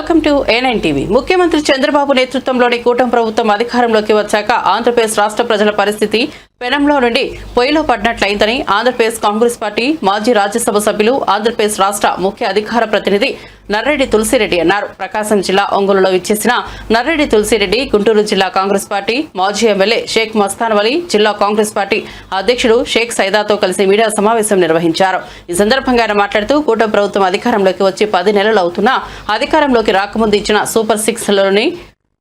Welcome to A9 TV ముఖ్యమంత్రి చంద్రబాబు నేతృత్వంలోని కూటమి ప్రభుత్వం అధికారంలోకి వచ్చాక ఆంధ్రప్రదేశ్ రాష్ట్ర ప్రజల పరిస్థితి పెనంలో నుండి పొయ్యిలో పడినట్లయిందని ఆంధ్రప్రదేశ్ కాంగ్రెస్ పార్టీ మాజీ రాజ్యసభ సభ్యులు ఆంధ్రప్రదేశ్ రాష్ట్ర ముఖ్య అధికార ప్రతినిధి నర్రెడ్డి తులసిరెడ్డి అన్నారు. ప్రకాశం జిల్లా ఒంగోలులో ఇచ్చేసిన నర్రెడ్డి తులసిరెడ్డి గుంటూరు జిల్లా కాంగ్రెస్ పార్టీ మాజీ ఎమ్మెల్యే షేక్ మస్తాన్ వలీ జిల్లా కాంగ్రెస్ పార్టీ అధ్యక్షుడు షేక్ సైదాతో కలిసి మీడియా సమావేశం నిర్వహించారు. ఈ సందర్భంగా ఆయన మాట్లాడుతూ కూటమి ప్రభుత్వం అధికారంలోకి వచ్చి పది నెలలు అవుతున్నా అధికారంలోకి రాకముందు ఇచ్చిన సూపర్ సిక్స్లోని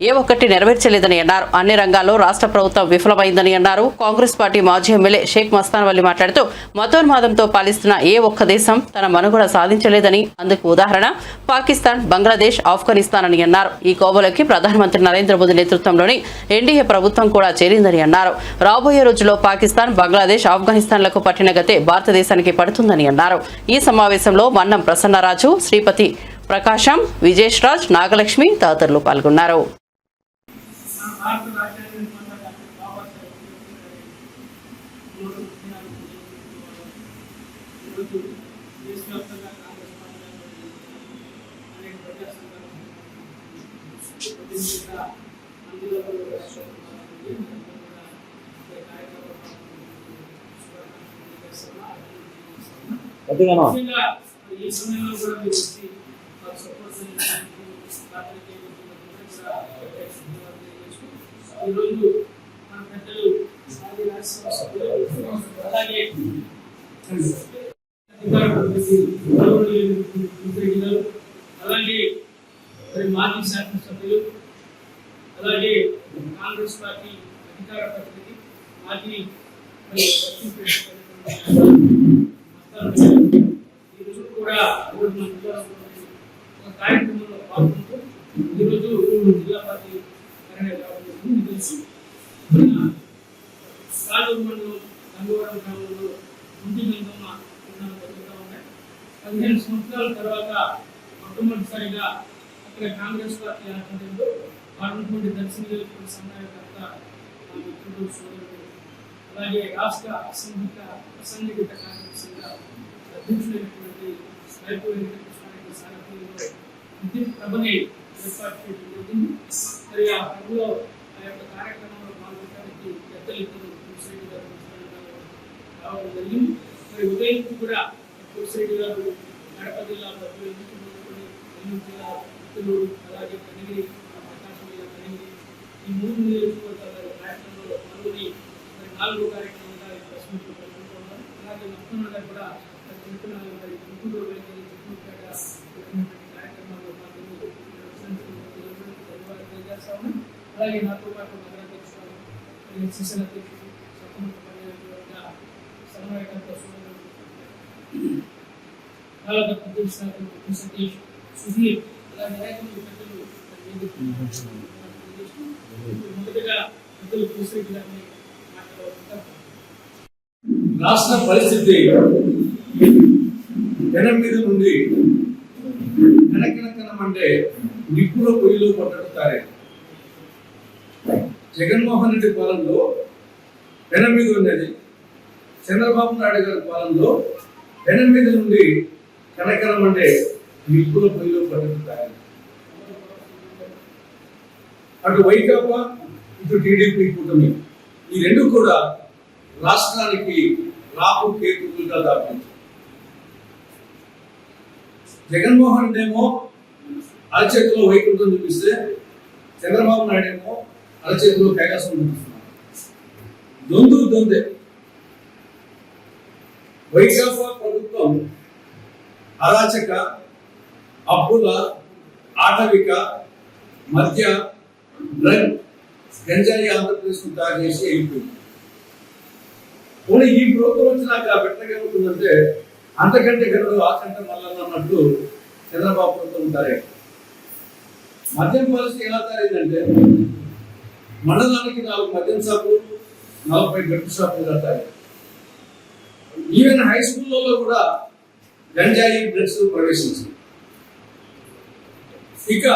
ఏ ఒక్కటి నెరవేర్చలేదని అన్నారు. అన్ని రంగాల్లో రాష్ట్ర ప్రభుత్వం విఫలమైందని అన్నారు. కాంగ్రెస్ పార్టీ మాజీ ఎమ్మెల్యే షేక్ మస్తాన్ వల్లి మాట్లాడుతూ మతోన్మాదంతో పాలిస్తున్న ఏ ఒక్క దేశం తన మనుగడ సాధించలేదని అందుకు ఉదాహరణ పాకిస్తాన్ బంగ్లాదేశ్ ఆఫ్ఘనిస్తాన్ అని అన్నారు. ఈ కోవలోకి ప్రధానమంత్రి నరేంద్ర మోదీ నేతృత్వంలోని ఎన్డీఏ ప్రభుత్వం కూడా చేరిందని అన్నారు. రాబోయే రోజుల్లో పాకిస్తాన్ బంగ్లాదేశ్ ఆఫ్ఘనిస్తాన్లకు పట్టిన గతే భారతదేశానికి పడుతుందని అన్నారు. ఈ సమావేశంలో మన్నం ప్రసన్నరాజు శ్రీపతి ప్రకాశం విజేష్ రాజ్ నాగలక్ష్మి తదితరులు పాల్గొన్నారు. భారత రాజ్యాంగం నిర్మాత డాక్టర్ బాబాసాహెబ్ ఈరోజు దేశవ్యాప్తంగా కాంగ్రెస్ పార్టీ అనేక ప్రజా సంఘాలు అందులో ముఖ్యంగా ఈ సమయంలో కూడా మీరు వచ్చి సపోర్ట్ కూడా ఈరోజు మన పెద్దలు అలాగే అలాగే మరి మాజీ శాసనసభ్యులు అలాగే కాంగ్రెస్ పార్టీ అధికార ప్రతినిధి మాజీ ఈరోజు కూడా ఒక కార్యక్రమంలో పాల్గొంటూ ఈరోజు జిల్లా పార్టీ తెలుసు మన మండలం గంగవరం గ్రామంలో ముందు గంగమ్మ తిరునాళ్ళు జరుగుతూ ఉన్నాయి పదిహేను సంవత్సరాల తర్వాత మొట్టమొదటిసారిగా అక్కడ కాంగ్రెస్ పార్టీ ఆధ్వర్యంలో వాడున్నటువంటి దర్శన నియోజకవర్గ సమన్వయకర్త మిత్రుడు సోదరుడు అలాగే రాష్ట్ర అసంఘిక అసంఘటిత కార్యదర్శిగా అధ్యక్షుడైనటువంటి స్వైపు వెంకటకృష్ణారెడ్డి సారథ్యంలో విద్యుత్ ప్రభని ఏర్పాటు చేయడం జరిగింది. మరి ఆ ప్రభులో ఆ యొక్క కార్యక్రమంలో పాల్గొనడానికి పెద్దలు ఇద్దరు తులసిరెడ్డి గారు రావడం జరిగింది మరి ఉదయం కూడా తులసిరెడ్డి గారు కడప జిల్లాలో నెల్లూరు జిల్లా పుత్తూరు అలాగే కనిగిరి ప్రకాశం జిల్లా కనిగిరి ఈ మూడు నియోజకవర్గాల కార్యక్రమంలో పాల్గొని మరి నాలుగో కార్యక్రమంగా ఈ అలాగే మొత్తం కూడా మరి గుంటూరు అలాగే నాతో పాటు అధ్యక్షుడు అలాగే సుధీర్ అలాగే నాయకులు పెద్దలు మొదటగా పెద్దలు పూసిరెడ్డి గారిని మాట్లాడుతుంటారు రాష్ట్ర పరిస్థితి జనం మీద నుండి కనకనకనం అంటే నిప్పుల పొయ్యిలో పట్టడం తారే జగన్మోహన్ రెడ్డి పాలనలో జనం మీద ఉన్నది. చంద్రబాబు నాయుడు గారి పాలనలో జనం మీద నుండి కనకరం అంటే నిప్పుల పొయ్యిలో పట్టడం అటు వైకాపా ఇటు టీడీపీ కూటమి ఈ రెండు కూడా రాష్ట్రానికి రాపు కేతులుగా దాపింది. జగన్మోహన్ రెడ్డి ఏమో అరచేతిలో వైకుంఠం చూపిస్తే చంద్రబాబు నాయుడు ఏమో అరచేతిలో కైలాసం చూపిస్తున్నారు దొందు దొందే. వైకాపా ప్రభుత్వం అరాచక అప్పుల ఆటవిక మధ్య డ్రగ్ గంజాయి ఆంధ్రప్రదేశ్ తయారు చేసి వెళ్ళిపోయింది పోనీ ఈ ప్రభుత్వం వచ్చినాక పెట్టగలుగుతుందంటే అంతకంటే గనుడు ఆకంటే మల్లన్న అన్నట్లు చంద్రబాబు ప్రభుత్వం తయారు మద్యం పాలసీ ఎలా తయారైందంటే మండలానికి నాలుగు మద్యం షాపులు నలభై గట్టు షాపులు కట్టాలి. ఈవెన్ హై స్కూల్లో కూడా గంజాయి డ్రగ్స్ ప్రవేశించింది. ఇక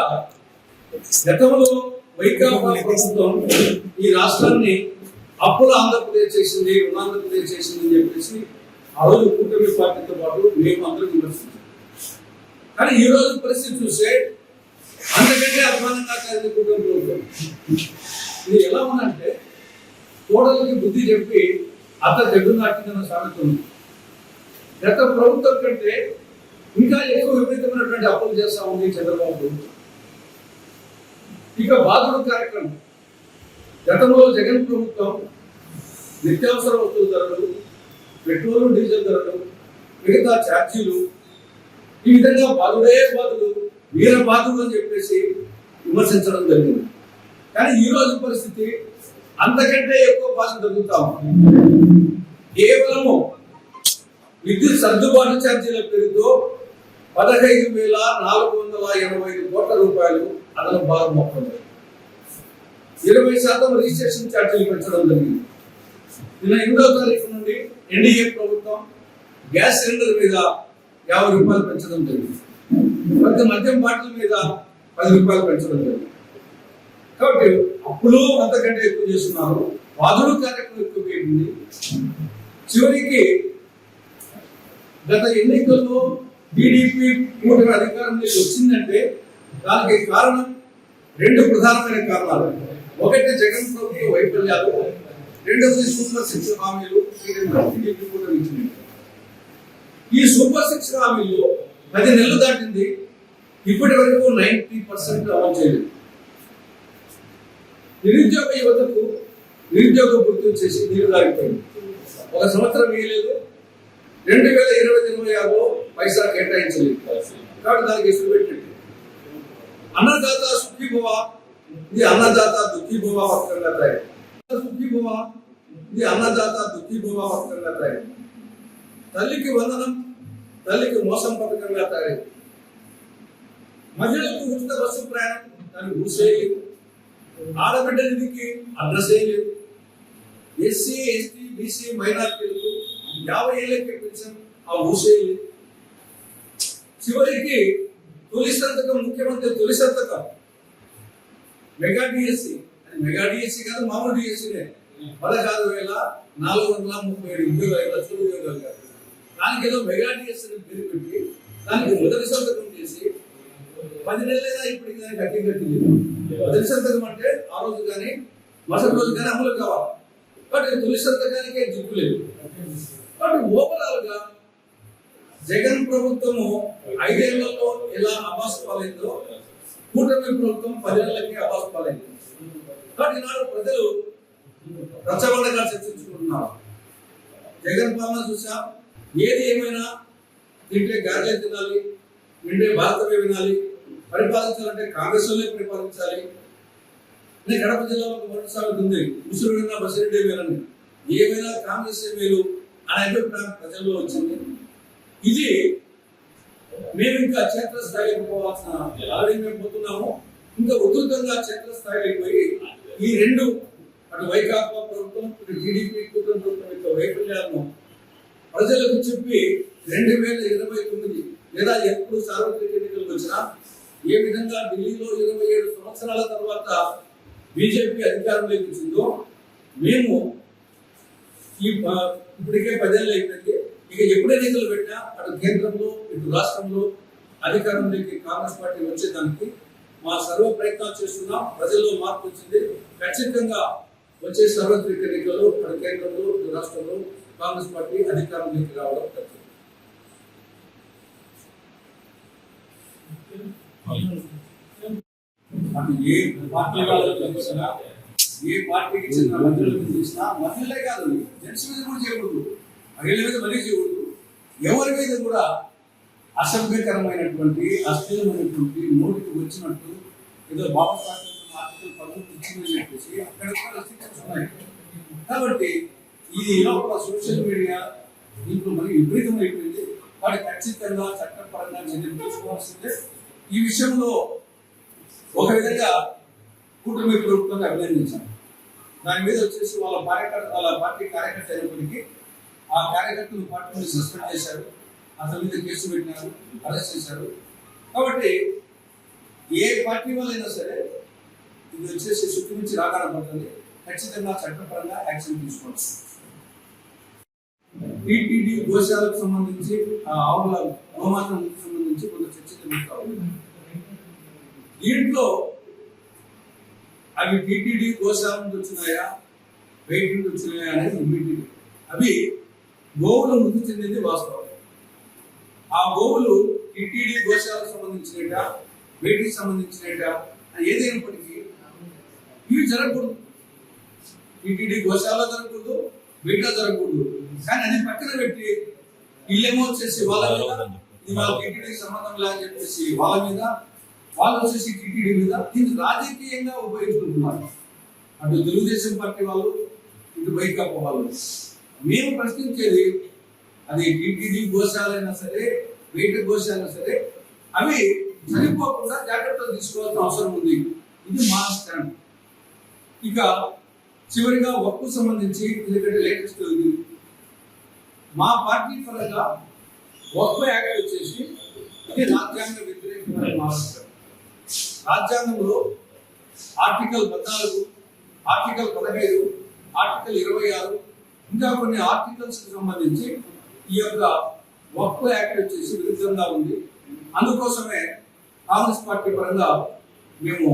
గతంలో వైకాపా ప్రభుత్వం ఈ రాష్ట్రాన్ని అప్పుల ఆంధ్రప్రదేశ్ చేసింది రుణాంధ్రప్రదేశ్ చేసింది అని చెప్పేసి ఆ రోజు కూటమి పార్టీతో పాటు మేము అందరం విమర్శించాం. కానీ ఈ రోజు పరిస్థితి చూస్తే అంతకంటే అధ్వానంగా సాగింది కుటుంబ ప్రభుత్వం. ఇది ఎలా ఉందంటే కోడలికి బుద్ధి చెప్పి అత్త తెడ్డు నాటిందన్న సామెత ఉంది. గత ప్రభుత్వం కంటే ఇంకా ఎక్కువ విపరీతమైనటువంటి అప్పులు చేస్తా ఉంది చంద్రబాబు ప్రభుత్వం. ఇక బాధుడు కార్యక్రమం. గతంలో జగన్ ప్రభుత్వం నిత్యావసర వస్తువుల ధరలు పెట్రోల్ డీజిల్ ధరలు మిగతా ఛార్జీలు ఈ విధంగా బాధుడే బాధుడు వీర బాధుడు అని చెప్పేసి విమర్శించడం జరిగింది. కానీ ఈ రోజు పరిస్థితి అంతకంటే ఎక్కువ బాధ తగ్గుతాం కేవలము విద్యుత్ సర్దుబాటు ఛార్జీల పేరుతో పదహైదు వేల నాలుగు వందల ఎనభై ఐదు కోట్ల రూపాయలు అదన భారం మొత్తం ఇరవై శాతం రిజిస్ట్రేషన్ ఛార్జీలు పెంచడం జరిగింది. నిన్న ఎనిమిదవ తారీఖు నుండి ఎన్డీఏ ప్రభుత్వం గ్యాస్ సిలిండర్ మీద యాభై రూపాయలు పెంచడం జరిగింది. ప్రతి మద్యం బాటిల్ మీద పది రూపాయలు పెంచడం జరిగింది. కాబట్టి అప్పులు అంతకంటే ఎక్కువ చేస్తున్నారు. బాధలు కార్యక్రమం ఎక్కువ పెరిగింది చివరికి గత ఎన్నికల్లో టీడీపీ కూటమి అధికారంలోకి వచ్చిందంటే దానికి కారణం రెండు ప్రధానమైన కారణాలు. ఒకటి జగన్ ప్రభుత్వ వైఫల్యాలు రెండవది సూపర్ సిక్స్ హామీలు ఈ టీడీపీ కూటమి ఇచ్చింది. ఈ సూపర్ సిక్స్ హామీలు పది నెలలు దాటింది. ఇప్పటి వరకు నైన్టీ పర్సెంట్ అమలు చేయలేదు. నిరుద్యోగ యువతకు నిరుద్యోగ గుర్తు చేసి నీరు దాగిపోయింది ఒక సంవత్సరం వేయలేదు రెండు వేల ఇరవై ఇరవై ఆరులో పైసా కేటాయించలేదు. కాబట్టి దానికి ఇసులు పెట్టండి అన్నదాత సుఖీ భవ ఇది అన్నదాత దుఃఖీ భవ పథకంగా తయారు సుఖీ భవ ఇది అన్నదాత దుఃఖీ భవ పథకంగా తయారు తల్లికి వందనం తల్లికి మోసం పథకంగా తయారు మహిళలకు ఉచిత బస్సు ప్రయాణం దానికి ఊసేయలేదు. ఆడబిడ్డ దీనికి అడ్రస్ లేదు. ఎస్సీ ఎస్టీ బీసీ మైనార్టీలకు యాభై ఏళ్ళకి పెన్షన్ ఆ ఊసేయలేదు చివరికి తొలి సంతకం ముఖ్యమంత్రి తొలి సంతకం. Mega DSC. మెగా డిఎస్సి కాదు మామూలు డిఎస్సీనే. పదహారు వేల నాలుగు వందల ముప్పై ఏడు ఉద్యోగాలు లక్షల ఉద్యోగాలు కాదు. దానికి ఏదో మెగా డిఎస్సీని పేరు పెట్టి దానికి మొదటి సంతకం చేసి పది నెలలైనా ఇప్పటికి కానీ గట్టి కట్టింది లేదు మొదటి సంతకం అంటే ఆ రోజు కానీ మరుసటి రోజు కానీ అమలు కావాలి. బట్ తొలి సంతకానికే జిప్పు లేదు. కాబట్టి ఓవరాల్గా జగన్ ప్రభుత్వము ఐదేళ్ళలో ఎలా అబాస్ పాలైందో కూటమి ప్రభుత్వం పదేళ్ళకి అబాస్ పాలైంది. కాబట్టి ఈనాడు ప్రజలు రచ్చబండగా చర్చించుకుంటున్నారు. జగన్ పాలన చూసా. ఏది ఏమైనా తింటే గారెలే తినాలి వింటే భారతమే వినాలి పరిపాలించాలంటే కాంగ్రెస్ వాళ్ళే పరిపాలించాలి. నేను కడప జిల్లాలో ఒక మొదటి సామెత ఉంది. ముసురుడిన బసిరెడ్డి వేలని ఏమైనా కాంగ్రెస్ మేలు అనే అభిప్రాయం ప్రజల్లో వచ్చింది. ఇది మేము ఇంకా క్షేత్రస్థాయికి పోవాల్సిన ఆల్రెడీ మేము పోతున్నాము. ఇంకా ఉధృతంగా క్షేత్రస్థాయికి పోయి ఈ రెండు అటు వైకాపా ప్రభుత్వం ఇటు టీడీపీ కూతురు ప్రభుత్వం యొక్క వైఫల్యాలను ప్రజలకు చెప్పి రెండు వేల ఇరవై తొమ్మిది లేదా ఎప్పుడు సార్వత్రిక ఎన్నికలకు వచ్చినా ఏ విధంగా ఢిల్లీలో ఇరవై ఏడు సంవత్సరాల తర్వాత బీజేపీ అధికారంలోకి వచ్చిందో మేము ఈ ఇప్పటికే పదేళ్ళు అయిపోయింది. ఇక ఎప్పుడు ఎన్నికలు పెట్టినా అటు కేంద్రంలో ఇటు రాష్ట్రంలో అధికారంలోకి కాంగ్రెస్ పార్టీ వచ్చేదానికి మా సర్వ ప్రయత్నాలు చేస్తున్నాం. ప్రజల్లో మార్పు వచ్చింది. ఖచ్చితంగా వచ్చే సార్వత్రిక ఎన్నికల్లో అటు కేంద్రంలో ఇటు రాష్ట్రంలో కాంగ్రెస్ పార్టీ అధికారంలోకి రావడం ఖచ్చితం ఏ పార్టీ వాళ్ళకి చూసినా ఏ పార్టీకి చెందిన మంత్రులకు చూసినా మహిళలే కాదు జెంట్స్ మీద కూడా చేయకూడదు మహిళల మీద మళ్ళీ చేయకూడదు ఎవరి మీద కూడా అసభ్యకరమైనటువంటి అస్థిరమైనటువంటి నోటికి వచ్చినట్టు ఏదో బాబా ఆర్టికల్ పదవి ఇచ్చిందని చెప్పేసి అక్కడ కూడా ఉన్నాయి కాబట్టి ఇది లోపల సోషల్ మీడియా దీంట్లో మరి విపరీతం అయిపోయింది వాటి ఖచ్చితంగా చట్టపరంగా చర్యలు తీసుకోవాల్సిందే. ఈ విషయంలో ఒక విధంగా కూటమి ప్రభుత్వాన్ని అభినందించాను దాని మీద వచ్చేసి వాళ్ళ కార్యకర్త వాళ్ళ పార్టీ కార్యకర్త అయినప్పటికీ ఆ కార్యకర్తలు పార్టీ సస్పెండ్ చేశారు. అతని మీద కేసు పెట్టినారు అరెస్ట్ చేశారు. కాబట్టి ఏ పార్టీ వాళ్ళైనా సరే ఇది వచ్చేసి చుట్టూ నుంచి రాగానే పడుతుంది. ఖచ్చితంగా చట్టపరంగా యాక్షన్ తీసుకోవచ్చు టీటీడీ గోశాలకు సంబంధించి ఆ ఆవుల గోమాతకు గురించి కొంత చర్చ జరుగుతా ఉంది. దీంట్లో అవి టీటీడీ గోశాల నుంచి వచ్చినాయా బయట నుంచి వచ్చినాయా అనేది ఇమ్మీడియట్ అవి గోవులు మృతి చెందింది వాస్తవం. ఆ గోవులు టీటీడీ గోశాలకు సంబంధించినట బయటికి సంబంధించినట ఏదైనప్పటికీ ఇవి జరగకూడదు. టీటీడీ గోశాల జరగకూడదు బయట జరగకూడదు. కానీ అది పక్కన పెట్టి వీళ్ళేమో వచ్చేసి వాళ్ళ వాళ్ళ టీటీడీకి సంబంధం లేదని చెప్పేసి వాళ్ళ మీద వాళ్ళు వచ్చేసి టీటీడీ మీద దీన్ని రాజకీయంగా ఉపయోగించుకుంటున్నారు. అటు తెలుగుదేశం పార్టీ వాళ్ళు ఇటు వైకాపా వాళ్ళు. మేము ప్రశ్నించేది అది టీటీడీ గోశాలైనా సరే బయట గోశాలైనా సరే అవి చనిపోకుండా జాగ్రత్తలు తీసుకోవాల్సిన అవసరం ఉంది. ఇది మా స్టాండ్. ఇక చివరిగా వక్కు సంబంధించి ఎందుకంటే లేటెస్ట్ ఇది మా పార్టీ పరంగా వక్కు యాక్ట్ వచ్చేసి ఇది రాజ్యాంగ వ్యతిరేకమైన రాజ్యాంగంలో ఆర్టికల్ పద్నాలుగు ఆర్టికల్ పదహైదు ఆర్టికల్ ఇరవై ఆరు ఇంకా కొన్ని ఆర్టికల్స్ సంబంధించి ఈ యొక్క వక్ఫ్ యాక్ట్ వచ్చేసి విరుద్ధంగా ఉంది. అందుకోసమే కాంగ్రెస్ పార్టీ పరంగా మేము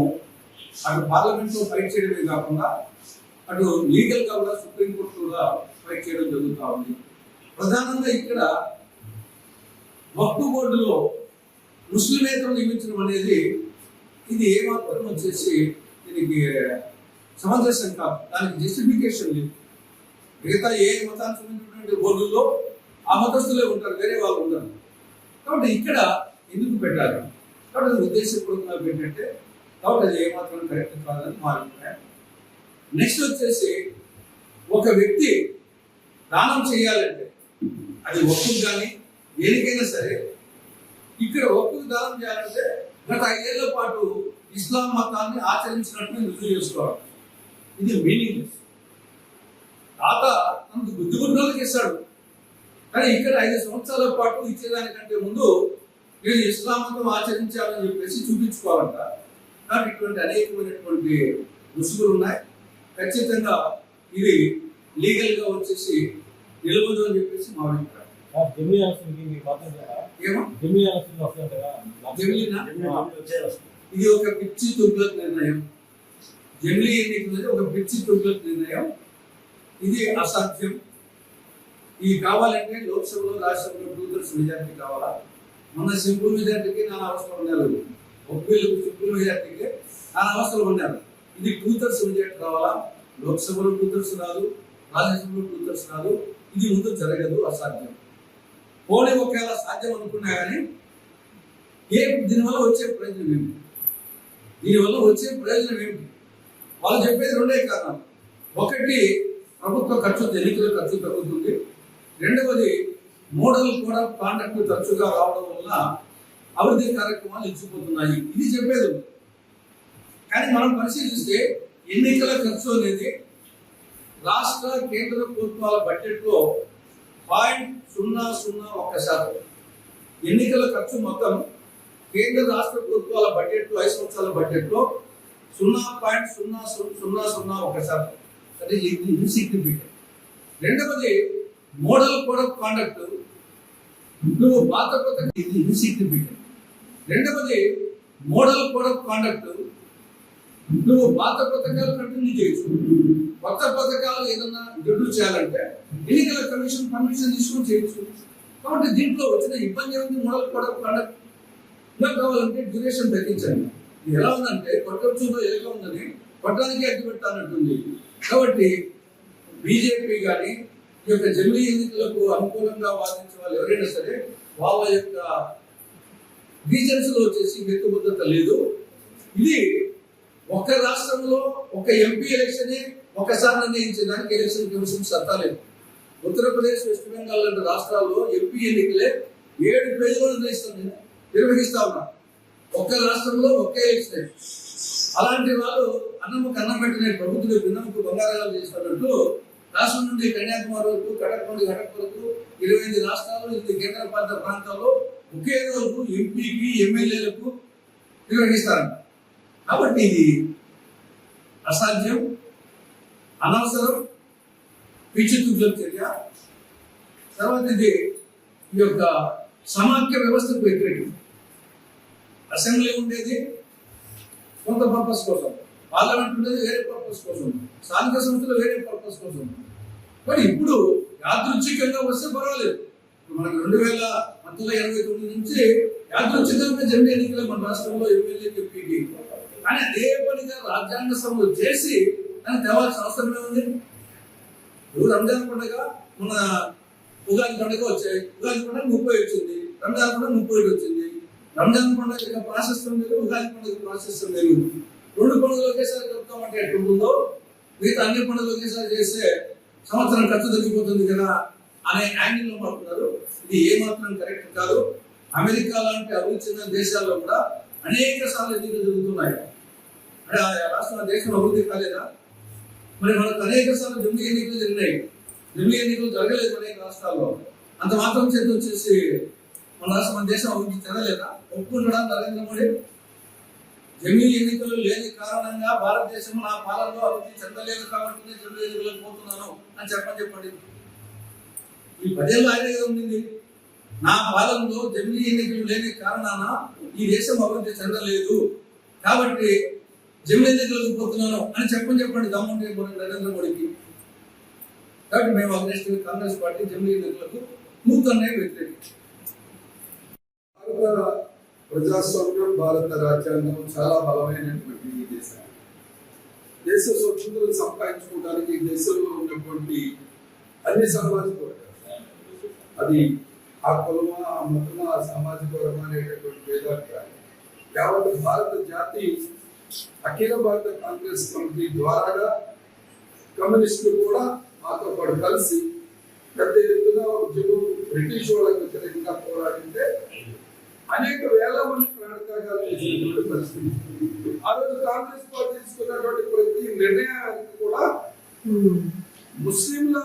అటు పార్లమెంట్లో ఫైట్ చేయడమే కాకుండా అటు లీగల్గా కూడా సుప్రీం కోర్టు కూడా ఫైట్ చేయడం జరుగుతూ ఉంది. ప్రధానంగా ఇక్కడ వక్ఫ్ బోర్డులో ముస్లిమేతలు నియమించడం అనేది ఇది ఏమాత్రం వచ్చేసి దీనికి సమంజసం కాదు. దానికి జస్టిఫికేషన్ లేదు. మిగతా ఏ మతానికి సంబంధించినటువంటి బోర్డుల్లో ఆ మతస్థులే ఉంటారు వేరే వాళ్ళు ఉండరు. కాబట్టి ఇక్కడ ఎందుకు పెట్టాలి కాబట్టి అది ఉద్దేశపూర్వకంగా ఏంటంటే కాబట్టి అది ఏమాత్రం కరెక్ట్ కాదని మా అభిప్రాయం. నెక్స్ట్ వచ్చేసి ఒక వ్యక్తి దానం చేయాలంటే అది ఒప్పుకు కానీ దేనికైనా సరే ఇక్కడ ఒప్పుకు దానం చేయాలంటే గత ఐదేళ్ళ పాటు ఇస్లాం మతాన్ని ఆచరించినట్టు రుజువు చేసుకోవాలి. ఇది మీనింగ్ తాత తనకు బుద్ధిగుండోళ్ళకి ఇస్తాడు కానీ ఇక్కడ ఐదు సంవత్సరాల పాటు ఇచ్చేదానికంటే ముందు నేను ఇస్లాం మతం ఆచరించాలని చెప్పేసి చూపించుకోవాలంట. కానీ ఇటువంటి అనేకమైనటువంటి ముసుగులు ఉన్నాయి. ఖచ్చితంగా ఇది లీగల్గా వచ్చేసి నిలవదు అని చెప్పేసి మా అభిప్రాయం. మీకు వస్తుంది కదా. ఇది ఒక పిచ్చి తుగ్లక్ నిర్ణయం. జమిలీ ఎన్నికలది ఒక పిచ్చి తుగ్లక్ నిర్ణయం. ఇది అసాధ్యం. ఇది కావాలంటే లోక్సభలో రాజ్యసభలో టూ థర్డ్స్ మెజార్టీ కావాలా? మొన్న సింపుల్ మెజార్టీకి నా అవసరం ఉన్నారు ఒక వీళ్ళకు సింపుల్ మెజార్టీకి నా అవసరం ఉన్నారు ఇది టూ థర్డ్స్ మెజార్టీ కావాలా? లోక్సభలో టూ థర్డ్స్ రాదు రాజ్యసభలో టూ థర్డ్స్ రాదు. ఇది ముందు జరగదు అసాధ్యం. పోనీ ఒకవేళ సాధ్యం అనుకున్నా కానీ ఏ దీనివల్ల వచ్చే ప్రయోజనం ఏమిటి? దీనివల్ల వచ్చే ప్రయోజనం ఏమిటి? వాళ్ళు చెప్పేది రెండే కారణాలు. ఒకటి ప్రభుత్వ ఖర్చు ఎన్నికల ఖర్చు తగ్గుతుంది రెండవది మోడల్ కూడా కాండక్ట్ తరచుగా రావడం వల్ల అభివృద్ధి కార్యక్రమాలు ఇచ్చిపోతున్నాయి. ఇది చెప్పేది కానీ మనం పరిశీలిస్తే ఎన్నికల ఖర్చు అనేది రాష్ట్ర కేంద్ర ప్రభుత్వాల బడ్జెట్లో పాయింట్ సున్నా సున్నా ఒక్క శాతం. ఎన్నికల ఖర్చు మొత్తం కేంద్ర రాష్ట్ర ప్రభుత్వాల బడ్జెట్లో ఐదు సంవత్సరాల బడ్జెట్లో సున్నా పాయింట్ సున్నా సున్నా సున్నా ఒక శాతం. అంటే ఇది ఇన్సిగ్నిఫికెంట్ రెండవది మోడల్ కోడ్ ఆఫ్ కాండక్ట్. నువ్వు పాత ఇది ఇన్సిగ్నిఫికెంట్ రెండవది మోడల్ కోడ్ ఆఫ్ కాండక్ట్. నువ్వు పాత పథకాలు కంటిన్యూ చేయొచ్చు. కొత్త పథకాలు ఏదన్నా ఇంట్రడ్యూస్ చేయాలంటే ఎన్నికల కమిషన్ పర్మిషన్ తీసుకొని చేయొచ్చు. కాబట్టి దీంట్లో వచ్చిన ఇబ్బంది ఏముంది? మోడల్ కూడా కండక్ట్ ఇంకా కావాలంటే డ్యూరేషన్ తగ్గించండి. ఎలా ఉందంటే కొట్టొచ్చులో ఎలుక ఉందని పట్టడానికి అడ్డు పెట్టాలంటుంది కాబట్టి బీజేపీ కానీ ఈ యొక్క జమిలీ ఎన్నికలకు అనుకూలంగా వాదించే వాళ్ళు ఎవరైనా సరే వాళ్ళ యొక్క రీజన్స్లో వచ్చేసి వ్యక్తిబద్ధత లేదు. ఇది ఒక రాష్ట్రంలో ఒక ఎంపీ ఎలక్షన్ ఒకసారి నిర్ణయించడానికి ఎలక్షన్ కమిషన్ సత్తా లేదు. ఉత్తరప్రదేశ్ వెస్ట్ బెంగాల్ లాంటి రాష్ట్రాల్లో ఎంపీ ఎన్నికలే ఏడు పేజీలు నిర్ణయిస్తుంది నిర్వహిస్తా ఉన్నా. ఒక్క రాష్ట్రంలో ఒకే ఎలక్షన్. అలాంటి వాళ్ళు అన్నము కన్నం పెట్టిన ప్రభుత్వం భిన్నముకు బంగారాలు చేసినట్టు రాష్ట్రం నుండి కన్యాకుమారి వరకు కటక్ నుండి కటక్ వరకు ఇరవై ఎనిమిది రాష్ట్రాలు ఇది కేంద్ర పాలిత ప్రాంతాల్లో ఒకే రోజు ఎంపీకి ఎమ్మెల్యేలకు నిర్వహిస్తారు కాబట్టి ఇది అసాధ్యం అనవసరం పిచ్చితుగ్గుల చర్య. తర్వాత ఇది ఈ యొక్క సమాఖ్య వ్యవస్థకు వ్యతిరేకం. అసెంబ్లీ ఉండేది సొంత పర్పస్ కోసం. పార్లమెంట్ ఉండేది వేరే పర్పస్ కోసం. స్థానిక సంస్థలు వేరే పర్పస్ కోసం. మరి ఇప్పుడు యాదృచ్ఛికంగా వస్తే పర్వాలేదు. మనకు రెండు వేల పంతొమ్మిది ఎనభై తొమ్మిది నుంచి యాదృచ్ఛికంగా జమిడి ఎన్నికలు మన రాష్ట్రంలో ఎమ్మెల్యే ఎంపీకి కానీ అదే పనిగా రాజ్యాంగ సభలు చేసి దాన్ని తేవాల్సిన అవసరం ఏముంది? ఇప్పుడు రంజాన్ పండుగ మన ఉగాది పండుగ వచ్చాయి. ఉగాది పండుగ ముప్పై వచ్చింది. రంజాన్ పండుగ ముప్పై ఒకటి వచ్చింది. రంజాన్ పండుగ యొక్క ప్రాశస్తం లేదు ఉగాది పండుగ ప్రాశస్తం లేదు. రెండు పండుగలు ఒకేసారి చెప్తామంటే ఎట్లుంటుందో మిగతా అన్ని పండుగలు ఒకేసారి చేస్తే సంవత్సరం ఖర్చు తగ్గిపోతుంది కదా అనే యాంగిల్లో ఇది ఏ మాత్రం కరెక్ట్ కాదు. అమెరికా లాంటి అభివృద్ధి చెందిన దేశాల్లో కూడా అనేక సార్లు ఎన్నికలు జరుగుతున్నాయి? అంటే ఆ రాష్ట్ర దేశం అభివృద్ధి కాలేదా? మరి మనకు అనేక సార్లు జమిలీ ఎన్నికలు జరిగినాయి. జమిలీ ఎన్నికలు జరగలేదు అనేక రాష్ట్రాల్లో. అంత మాత్రం చేతి వచ్చేసి మన రాష్ట్ర మన దేశం అభివృద్ధి చెందలేదా? ఒప్పుకున్నాడా నరేంద్ర మోడీ? జమిలీ ఎన్నికలు లేని కారణంగా భారతదేశం నా పాలనలో అభివృద్ధి చెందలేదు కాబట్టి నేను జమిలీ ఎన్నికలకు పోతున్నాను అని చెప్పని చెప్పండి. ఈ పదేళ్ళు ఆయనే కదా ఉండింది. నా పాలనలో జమిలీ ఎన్నికలు లేని కారణాన ఈ దేశం అభివృద్ధి చెందలేదు. కాబట్టి జమిలీ ఎన్నికలకు పోతున్నాను అని చెప్పని చెప్పండి దమ్ముంటే నరేంద్ర మోడీకి. కాబట్టి మేము అగ్నిస్ట్ కాంగ్రెస్ పార్టీ జమిలీ ఎన్నికలకు పూర్తనే వ్యతిరేకించాం భారత ప్రజాస్వామ్యం భారత రాజ్యాంగం చాలా బలమైనటువంటి ఈ దేశం. దేశ స్వతంత్రం సంపాదించుకోవడానికి దేశంలో ఉన్నటువంటి అన్ని సమాజ అది ఆ కులమా ఆ మతమా ఆ సామాజిక వర్గం అనేటటువంటి భేదాభిప్రాయం. యావత్ భారత జాతి అఖిల భారత కాంగ్రెస్ కమిటీ ద్వారా కమ్యూనిస్టులు కూడా మాతో పాటు కలిసి పెద్ద ఎత్తున ఉద్యమం బ్రిటిష్ వాళ్ళకి వ్యతిరేకంగా పోరాడితే అనేక వేల మంది ప్రాణత్యాగాలు చేసినటువంటి పరిస్థితి. ఆ రోజు కాంగ్రెస్ పార్టీ తీసుకున్నటువంటి ప్రతి నిర్ణయానికి కూడా ముస్లింల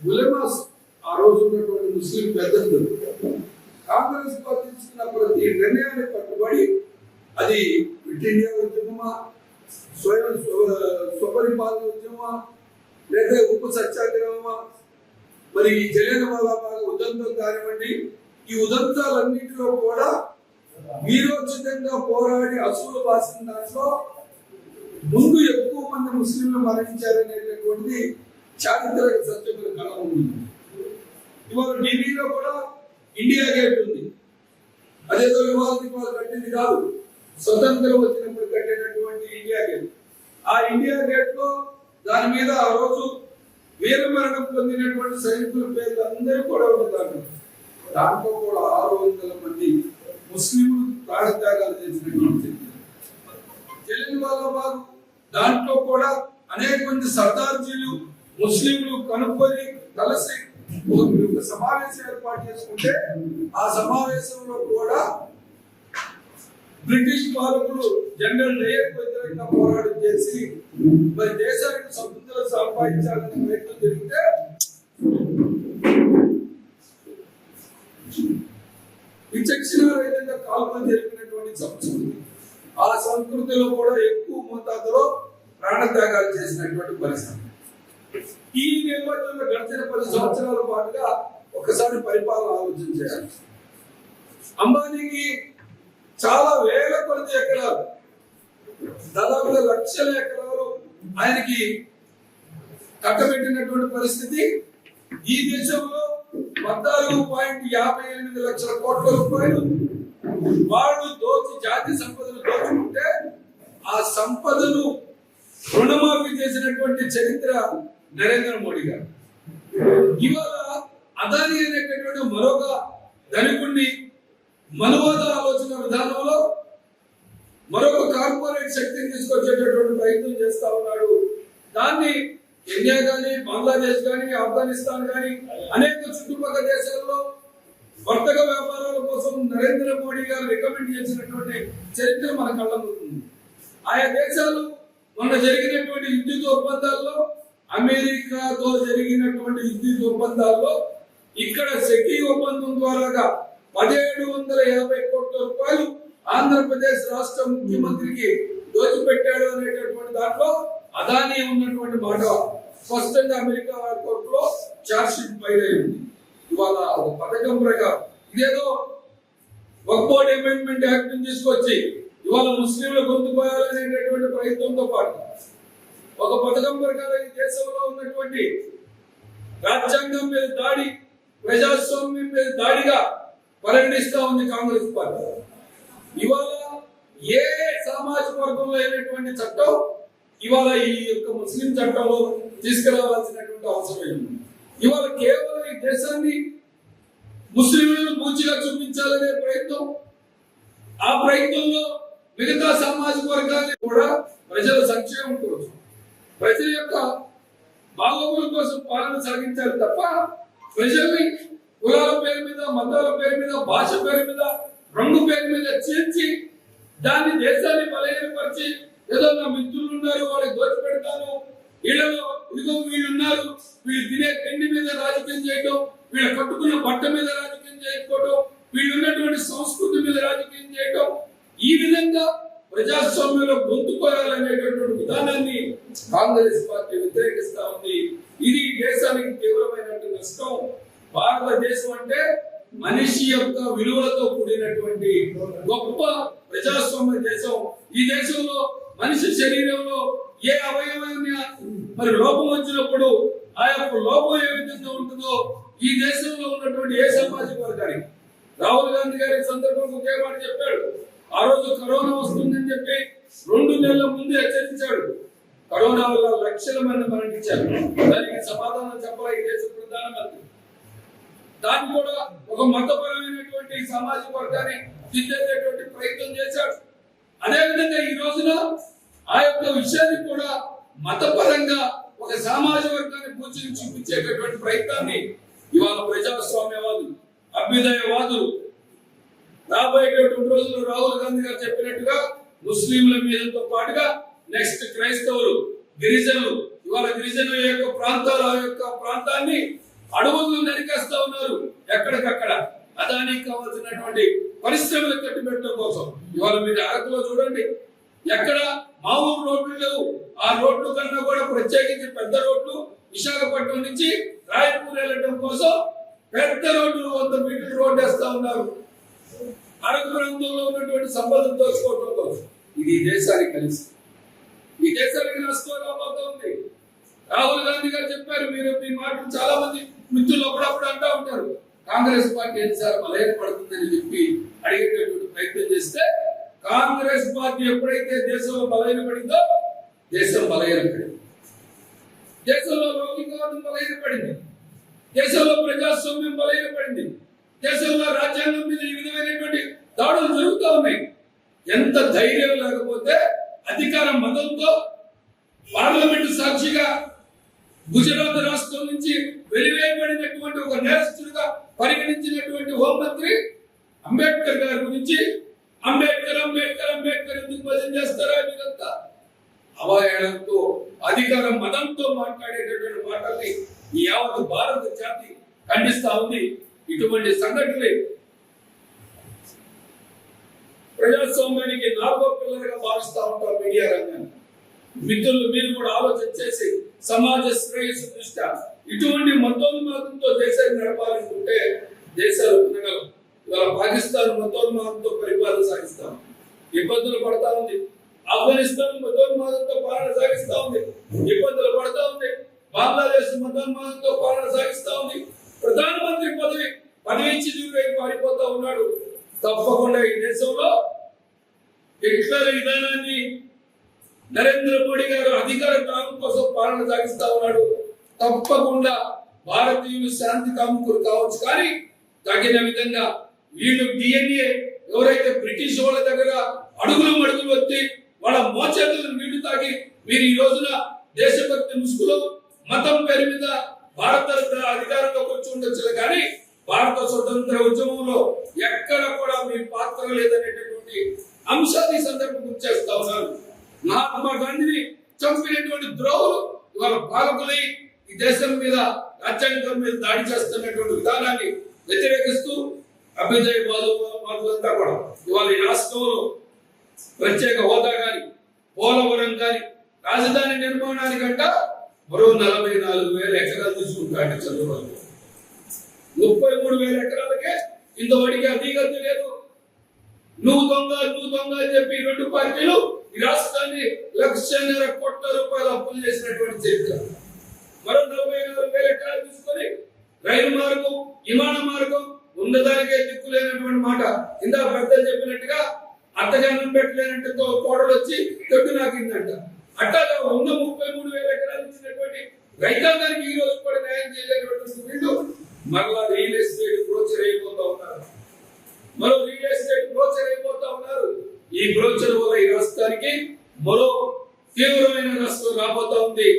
ఉలమాస్ రోజు ఉన్నటువంటి ముస్లిం పెద్దలు. కాంగ్రెస్ పార్టీ తీసుకున్న ప్రతి నిర్ణయాన్ని పట్టుబడి అది క్విట్ ఇండియా ఉద్యమమా స్వయం స్వపరిపాలన ఉద్యమమా లేదా ఉప్పు సత్యాగ్రహమా? మరి ఈ జలియన్ వాలాబాగ్ ఉదంతం కానివ్వండి ఈ ఉదంతాలన్నింటిలో కూడా వీరోచితంగా పోరాడి అసలు రాసిన దాంట్లో ముందు ఎక్కువ మంది ముస్లింలు మరణించారనేటటువంటిది చారిత్రక సత్యముల కళ ఉంది ఇవాళ ఢిల్లీలో కూడా ఇండియా గేట్ ఉంది. అదేదో ఇవాళ ఇవాళ కట్టింది కాదు. స్వతంత్రం వచ్చినప్పుడు కట్టినటువంటి ఇండియా గేట్. ఆ ఇండియా గేట్లో దాని మీద ఆ రోజు వీరమరణం పొందినటువంటి సైనికుల పేర్లు అందరూ కూడా ఉంటారు దాంట్లో కూడా ఆరు వందల మంది ముస్లింలు ప్రాణత్యాగాలు చేసినటువంటి వాళ్ళ బాగు దాంట్లో కూడా అనేక మంది సర్దార్జీలు ముస్లింలు కనుక్కొని కలిసి ఒక సమావేశం ఏర్పాటు చేసుకుంటే ఆ సమావేశంలో కూడా బ్రిటిష్ పాలకులు జనరల్ డేయర్ వ్యతిరేకంగా పోరాటం చేసి మరి దేశానికి స్వతంత్రం సంపాదించాలని ప్రయత్నం జరిగితే విచక్షణ రహితంగా కాల్పన జరిపినటువంటి సంస్కృతి. ఆ సంస్కృతిలో కూడా ఎక్కువ మోతాదులో ప్రాణత్యాగాలు చేసినటువంటి పరిస్థితి. ఈ నేపథ్యంలో గడిచిన పది సంవత్సరాల పాటుగా ఒకసారి పరిపాలన ఆలోచన చేయాలి. అంబానీకి చాలా వేల కొద్ది ఎకరాలు దాదాపు లక్షల ఎకరాలు ఆయనకి కట్టబెట్టినటువంటి పరిస్థితి. ఈ దేశంలో పద్నాలుగు పాయింట్ యాభై ఎనిమిది లక్షల కోట్ల రూపాయలు వాళ్ళు దోచి జాతి సంపదను దోచుకుంటే ఆ సంపదను రుణమాఫీ చేసినటువంటి చరిత్ర నరేంద్ర మోడీ గారు. ఇవాళ అదాని అనేటటువంటి మరొక ధనికుణ్ణి మనువాద ఆలోచన విధానంలో మరొక కార్పొరేట్ శక్తిని తీసుకొచ్చేటటువంటి ప్రయత్నం చేస్తా ఉన్నాడు. దాన్ని ఇండియా కానీ బంగ్లాదేశ్ కానీ ఆఫ్ఘనిస్తాన్ కానీ అనేక చుట్టుపక్కల దేశాల్లో వర్తక వ్యాపారాల కోసం నరేంద్ర మోడీ గారు రికమెండ్ చేసినటువంటి చరిత్ర మన కళ్ళ ముందు ఆయా దేశాలు మొన్న జరిగినటువంటి విద్యుత్ ఒప్పందాల్లో అమెరికాతో జరిగినటువంటి విద్యుత్ ఒప్పందాల్లో ఇక్కడ సెకీ ఒప్పందం ద్వారాగా పదిహేడు వందల యాభై కోట్ల రూపాయలు ఆంధ్రప్రదేశ్ రాష్ట్ర ముఖ్యమంత్రికి దోచిపెట్టాడు అనేటటువంటి దాంట్లో అదానీ ఉన్నటువంటి మాట స్పష్టంగా అమెరికా కోర్టులో ఛార్జ్ షీట్ ఫైల్ అయింది ఇవాళ ఒక పథకం ప్రకారం ఇదేదో వక్బోర్డ్ అమెండ్మెంట్ యాక్ట్ తీసుకొచ్చి ఇవాళ ముస్లింలు గొంతుకోయాలనేటటువంటి ప్రయత్నంతో పాటు ఒక పథకం ప్రకారం ఈ దేశంలో ఉన్నటువంటి రాజ్యాంగం మీద దాడి ప్రజాస్వామ్యం మీద దాడిగా పరిగణిస్తా ఉంది కాంగ్రెస్ పార్టీ. ఇవాళ ఏ సామాజిక వర్గంలో అయినటువంటి చట్టం ఇవాళ ఈ యొక్క ముస్లిం చట్టంలో తీసుకురావాల్సినటువంటి అవసరం ఇవాళ కేవలం ఈ దేశాన్ని ముస్లింలను పూచిగా చూపించాలనే ప్రయత్నం ఆ ప్రయత్నంలో మిగతా సామాజిక వర్గాన్ని కూడా ప్రజల సంక్షేమం కోసం ప్రజల యొక్క బాగోగుల కోసం పాలన సాగించాలి తప్ప ప్రజల్ని కులాల పేరు మీద మతాల పేరు మీద భాష పేరు మీద రంగు పేరు మీద చేర్చి దాన్ని దేశాన్ని బలహీనపరిచి ఏదో నా మిత్రులు ఉన్నారు వాళ్ళకి దోచి పెడతాను వీళ్ళలో ఇదిగో వీళ్ళు ఉన్నారు వీళ్ళు తినే తిండి మీద రాజకీయం చేయటం వీళ్ళు కట్టుకున్న బట్ట మీద రాజకీయం చేయకపోవటం వీళ్ళు ఉన్నటువంటి సంస్కృతి మీద రాజకీయం చేయటం ఈ విధంగా ప్రజాస్వామ్యంలో గొంతుకోవాలనేటటువంటి విధానాన్ని కాంగ్రెస్ పార్టీ వ్యతిరేకిస్తా ఉంది. ఇది దేశానికి తీవ్రమైనటువంటి నష్టం. భారతదేశం అంటే మనిషి యొక్క విలువలతో కూడినటువంటి గొప్ప ప్రజాస్వామ్య దేశం. ఈ దేశంలో మనిషి శరీరంలో ఏ అవయవాన్ని మరి లోపం వచ్చినప్పుడు ఆ యొక్క లోపం ఏ విధంగా ఉంటుందో ఈ దేశంలో ఉన్నటువంటి ఏ సామాజిక వర్గానికి? రాహుల్ గాంధీ గారి సందర్భంగా ఒకే మాట చెప్పాడు. ఆ రోజు కరోనా వస్తుందని చెప్పి రెండు నెలల ముందు హెచ్చరించాడు. కరోనా వల్ల లక్షల మంది మరణించారు. దానికి సమాధానం చెప్పాలి? ఈ దేశ ప్రధానమంత్రి దాన్ని కూడా ఒక మతపరమైనటువంటి సామాజిక వర్గాన్ని దిద్దేటటువంటి ప్రయత్నం చేశాడు. అదేవిధంగా ఈ రోజున ఆ యొక్క విషయాన్ని కూడా మతపరంగా ఒక సామాజిక వర్గాన్ని పూచి చూపించేటటువంటి ప్రయత్నాన్ని ఇవాళ ప్రజాస్వామ్యవాదులు అభ్యుదయవాదులు రాబోయేటటువంటి రోజుల్లో రాహుల్ గాంధీ గారు చెప్పినట్టుగా ముస్లింల మీదతో పాటుగా నెక్స్ట్ క్రైస్తవులు గిరిజనులు ఇవాళ గిరిజనుల యొక్క ప్రాంతాల యొక్క ప్రాంతాన్ని అడవులు నరికేస్తా ఉన్నారు ఎక్కడికక్కడ. అదానికి కావాల్సినటువంటి పరిశ్రమలు కట్టిపెట్టడం కోసం. ఇవాళ మీరు అరకులో చూడండి. ఎక్కడ మామూలు రోడ్లు లేవు. ఆ రోడ్లు కన్నా కూడా ప్రత్యేకించి పెద్ద రోడ్లు విశాఖపట్నం నుంచి రాయపూర్ వెళ్ళడం కోసం పెద్ద రోడ్లు వంద మీటర్ రోడ్డు వేస్తా ఉన్నారు. అరకు ప్రాంతంలో ఉన్నటువంటి సంపదను దోచుకోవడం కోసం. ఇది దేశానికి కలిసి. ఈ దేశానికి నష్టపోతుంది రాహుల్ గాంధీ గారు చెప్పారు మీరు మీ మాటలు చాలా మంది మిత్రులు అప్పుడప్పుడు అంటా ఉంటారు. కాంగ్రెస్ పార్టీ ఎన్నిసార్లు బలహీన పడుతుందని చెప్పి అడిగేటటువంటి ప్రయత్నం చేస్తే కాంగ్రెస్ పార్టీ ఎప్పుడైతే దేశంలో బలహీన పడిందో దేశం బలహీన పడింది దేశంలో లౌకికవాదం బలహీన పడింది దేశంలో ప్రజాస్వామ్యం బలహీన పడింది దేశంలో రాజ్యాంగం మీద ఈ విధమైనటువంటి దాడులు జరుగుతూ ఉన్నాయి. ఎంత ధైర్యం లేకపోతే అధికార మతంతో పార్లమెంటు సాక్షిగా గుజరాత్ రాష్ట్రం నుంచి వెలివేయబడినటువంటి ఒక నేరస్తుడిగా పరిగణించినటువంటి హోంమంత్రి అంబేద్కర్ గారి గురించి అంబేద్కర్ అంబేద్కర్ అంబేద్కర్ ఎందుకు భజన చేస్తారా మీరంతా అవహేళనతో అధికార మతంతో మాట్లాడేటటువంటి మాటల్ని ఈ యావత్ భారత జాతి ఖండిస్తా ఉంది. ఇటువంటి సంఘటనలు ప్రజాస్వామ్యానికి నాలుగో పిల్లలుగా భావిస్తా ఉంటారు మీడియా రంగాన్ని. మిత్రులు మీరు కూడా ఆలోచన చేసి సమాజ శ్రేయస్సు దృష్ట్యా ఇటువంటి మతోన్మాదంతో దేశాన్ని నడపాలనుకుంటే దేశాలు ఉండగలవు ఇవాళ పాకిస్తాన్ మతోన్మాదంతో పరిపాలన సాగిస్తాం ఇబ్బందులు పడతా ఉంది. ఆఫ్ఘనిస్తాన్ మతోన్మాదంతో పాలన సాగిస్తా ఉంది. ఇబ్బందులు పడతా ఉంది. బంగ్లాదేశ్ మతోన్మాదంతో పాలన సాగిస్తా ఉంది. ప్రధానమంత్రి పదవి పని ఇచ్చి దూరం పారిపోతా ఉన్నాడు. తప్పకుండా ఈ దేశంలో హిట్లర్ విధానాన్ని నరేంద్ర మోడీ గారు అధికార కాలం కోసం పాలన సాగిస్తా ఉన్నాడు. తప్పకుండా భారతీయులు శాంతి కాముకులు కావచ్చు కానీ తగిన విధంగా వీళ్ళు డిఎన్ఏ ఎవరైతే బ్రిటిష్ వాళ్ళ దగ్గర అడుగులు మడుగులు వచ్చి వాళ్ళ మోచేతులను నీళ్ళు తాగి మీరు ఈ రోజున దేశభక్తి ముసుగులో మతం పేరు మీద భారత అధికారంలోకి వచ్చి ఉండొచ్చు కానీ భారత స్వతంత్ర ఉద్యమంలో ఎక్కడ కూడా మీ పాత్ర లేదనేటటువంటి అంశాన్ని సందర్భం గుర్తు చేస్తా ఉన్నారు మహాత్మా గాంధీని చంపినటువంటి ద్రోహులు ఇవాళ పాలకులై ఈ దేశం మీద రాజ్యాంగం మీద దాడి చేస్తున్నటువంటి విధానాన్ని వ్యతిరేకిస్తూ అభ్యుదయ వాదులంతా కూడా ఇవాళ ఈ రాష్ట్రంలో ప్రత్యేక హోదా కానీ పోలవరం కానీ రాజధాని నిర్మాణానికంట మరో నలభై నాలుగు వేల ఎకరాలు తీసుకుంటాడు చంద్రబాబు. ముప్పై మూడు వేల ఎకరాలకే ఇంతవరకు అధిగతి లేదు. నువ్వు దొంగ నువ్వు దొంగ అని చెప్పి రెండు పార్టీలు ఈ రాష్ట్రాన్ని లక్షన్నర కోట్ల రూపాయలు అప్పులు చేసినటువంటి చరిత్ర. మరో నలభై నాలుగు వేల ఎకరాలు తీసుకొని రైలు మార్గం విమాన మార్గం ఉన్నదానికే దిక్కు లేనటువంటి మాట. ఇందా పెద్దలు చెప్పినట్టుగా అత్తగానం పెట్టలేనట్టుతో కోడలు వచ్చి దొడ్డు నాకిందంట. అట్టాగా ఉన్న ముప్పై మూడు వేల ఎకరాలు ఇచ్చినటువంటి రైతాంగానికి ఈ రోజు కూడా న్యాయం చేయలేనటువంటి వీళ్ళు మరలా రియల్ ఎస్టేట్ బ్రోచర్ అయిపోతా ఉన్నారు మరో రియల్ ఎస్టేట్ బ్రోచర్ అయిపోతా ఉన్నారు ఈ బ్రోచర్ వల్ల ఈ రాష్ట్రానికి మరో తీవ్రమైన నష్టం రాబోతా ఉంది.